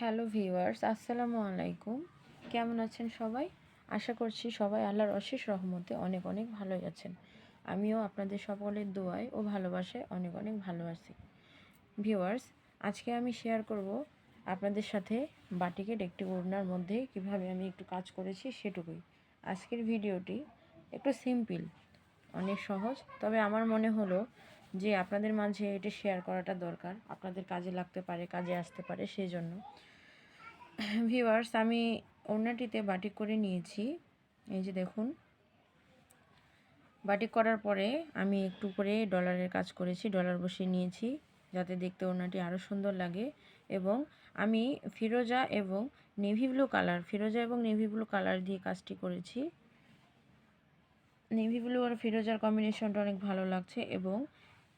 Hello viewers, আসসালামু আলাইকুম। কেমন আছেন সবাই? আশা করছি সবাই আল্লাহর অশেষ রহমতে অনেক অনেক ভালোই আছেন। আমিও আপনাদের সকলের দোয়ায় ও ভালোবাসায় অনেক অনেক ভালো আছি। ভিউয়ার্স, আজকে আমি শেয়ার করব আপনাদের সাথে বাটিকেট একটি ওড়নার মধ্যে কীভাবে আমি একটু কাজ করেছি সেটুকুই। আজকের ভিডিওটি একটু সিম্পল অনেক সহজ, তবে আমার মনে হলো যে আপনাদের মাঝে এটা শেয়ার করাটা দরকার, আপনাদের কাজে লাগতে পারে, কাজে আসতে পারে সেই জন্য ভিউয়ার্স আমি ওড়নাটিতে বাটিক করে নিয়েছি, এই যে দেখুন। বাটিক করার পরে আমি একটু করে ডলারের কাজ করেছি ডলার বসিয়ে নিয়েছি, যাতে দেখতে ওড়নাটি আরও সুন্দর লাগে। এবং আমি ফিরোজা এবং নেভি ব্লু কালার ফিরোজা এবং নেভি ব্লু কালার দিয়ে কাজটি করেছি। নেভি ব্লু আর ফিরোজার কম্বিনেশনটা অনেক ভালো লাগছে এবং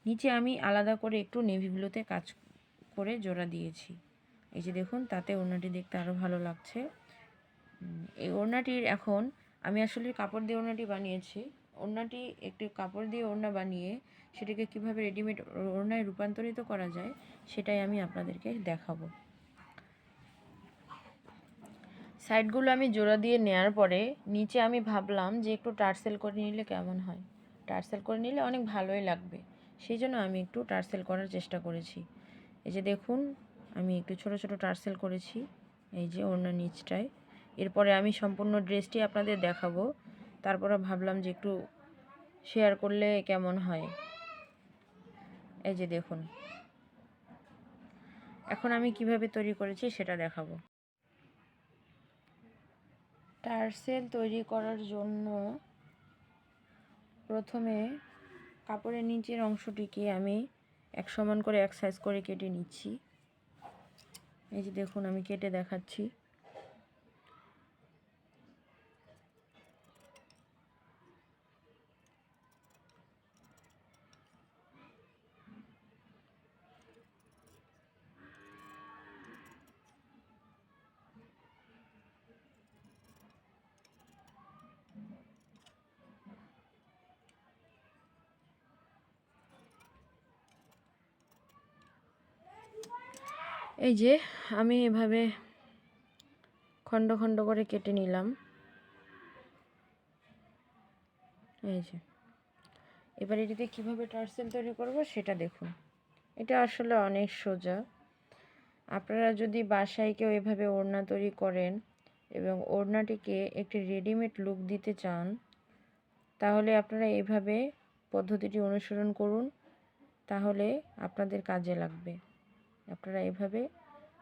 নিচে আমি আলাদা করে একটু নেভি ব্লুতে কাজ করে জোড়া দিয়েছি। এই যে দেখুন, তাতে ওড়নাটি দেখতে আরও ভালো লাগছে। এই ওড়নাটির এখন আমি আসলে কাপড় দিয়ে ওড়নাটি বানিয়েছি। ওড়নাটি একটি কাপড় দিয়ে ওড়না বানিয়ে সেটাকে কীভাবে রেডিমেড ওড়নায় রূপান্তরিত করা যায়, সেটাই আমি আপনাদেরকে দেখাবো। সাইডগুলো আমি জোড়া দিয়ে নেওয়ার পরে নিচে আমি ভাবলাম যে একটু টার্সেল করে নিলে কেমন হয়? টার্সেল করে নিলে অনেক ভালোই লাগবে। সেই জন্য আমি একটু টার্সেল করার চেষ্টা করেছি। এই যে দেখুন, আমি একটু ছোট ছোট টার্সেল করেছি, এই যে অন্য নিচটায়। এরপরে আমি সম্পূর্ণ ড্রেসটি আপনাদের দেখাবো। তারপরে ভাবলাম যে একটু শেয়ার করলে কেমন হয়। এই যে দেখুন। এখন আমি কীভাবে তৈরি করেছি সেটা দেখাবো। টার্সেল তৈরি করার জন্য প্রথমে কাপড়ের নিচের অংশটিকে আমি এক সমান করে এক সাইজ করে কেটে নিচ্ছি। এই যে দেখুন, আমি কেটে দেখাচ্ছি। এই যে আমি এভাবে খণ্ড খণ্ড করে কেটে নিলাম। এই যে। এবার এটিতে কীভাবে টার্সেল তৈরি করব সেটা দেখুন। এটা আসলে অনেক সোজা। আপনারা যদি বাসায় কেউ এভাবে ওড়না তৈরি করেন এবং ওড়নাটিকে একটি রেডিমেড লুক দিতে চান, তাহলে আপনারা এভাবে পদ্ধতিটি অনুসরণ করুন, তাহলে আপনাদের কাজে লাগবে। আপনারা এভাবে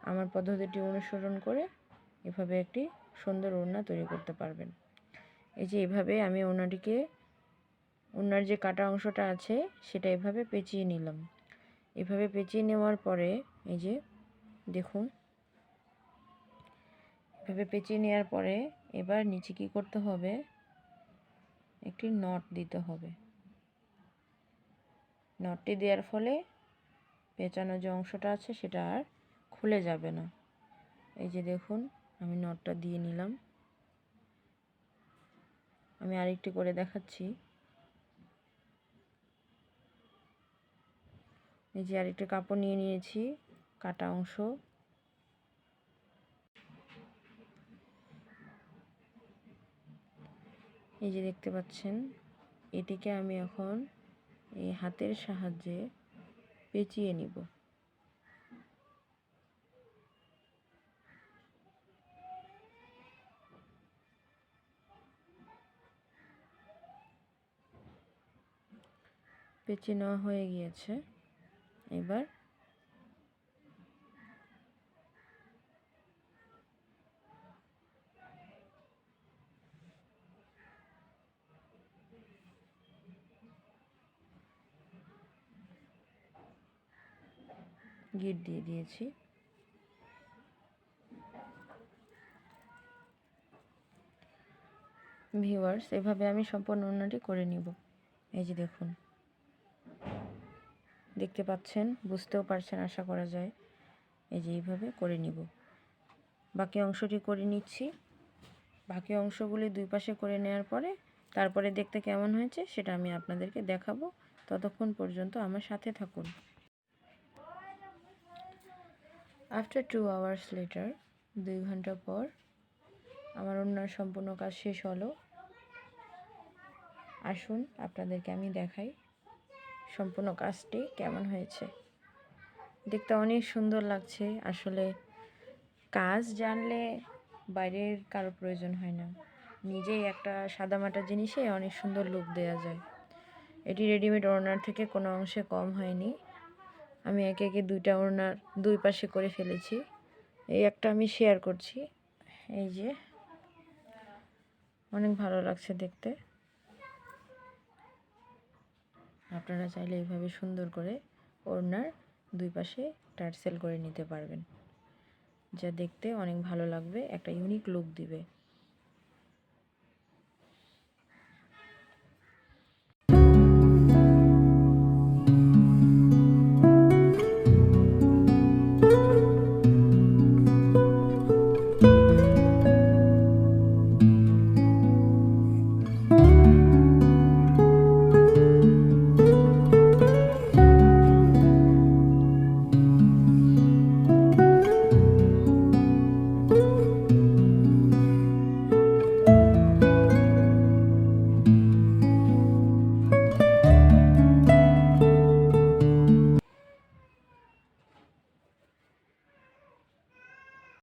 আমার পদ্ধতিটি অনুসরণ করে এভাবে একটি সুন্দর ওড়না তৈরি করতে পারবেন। এই যে এভাবে আমি ওড়নাটিকে, ওড়নার যে কাটা অংশটা আছে সেটা এভাবে পেঁচিয়ে নিলাম। এভাবে পেঁচিয়ে নেওয়ার পরে এই যে দেখুন, এভাবে পেঁচিয়ে নেওয়ার পরে এবার নিচে কি করতে হবে? একটি নট দিতে হবে। নটটি দেওয়ার ফলে পেঁচানো যে অংশটা আছে সেটা আর খুলে যাবে না। এই যে দেখুন, আমি নটটা দিয়ে নিলাম। আমি আরেকটি করে দেখাচ্ছি। এই যে আরেকটি কাপড় নিয়ে নিয়েছি, কাটা অংশ। এই যে দেখতে পাচ্ছেন, এটিকে আমি এখন এই হাতের সাহায্যে পেঁচিয়ে নিব। পেঁচিয়ে নেওয়া হয়ে গিয়েছে। এবার গিট দিয়ে দিয়েছি। ভিউয়ার্স, এভাবে আমি সম্পূর্ণ ওড়নাটি করে নিব। এই যে দেখুন। দেখতে পাচ্ছেন? বুঝতেও পারছেন, আশা করা যায়। এই যে এইভাবে করে নিব। বাকি অংশটি করে নিচ্ছি। বাকি অংশগুলি দুই পাশে করে নেওয়ার পরে, তারপরে দেখতে কেমন হয়েছে সেটা আমি আপনাদেরকে দেখাবো। ততক্ষণ পর্যন্ত আমার সাথে থাকুন। আফটার টু আওয়ার্স লেটার দুই ঘণ্টা পর আমার ওনার সম্পূর্ণ কাজ শেষ হলো। আসুন, আপনাদেরকে আমি দেখাই সম্পূর্ণ কাজটি কেমন হয়েছে। দেখতে অনেক সুন্দর লাগছে। আসলে কাজ জানলে বাইরের কারও প্রয়োজন হয় না। নিজেই একটা সাদামাটা জিনিসে অনেক সুন্দর লুক দেওয়া যায়। এটি রেডিমেড ওড়নার থেকে কোনো অংশে কম হয়নি। আমি একে একে দুইটা ওড়নার দুই পাশে করে ফেলেছি। এই একটা আমি শেয়ার করছি। এই যে, অনেক ভালো লাগছে দেখতে। আপনারা চাইলে এইভাবে সুন্দর করে ওড়নার দুই পাশে টার্সেল করে নিতে পারবেন। যা দেখতে অনেক ভালো লাগবে, একটা ইউনিক লুক দিবে।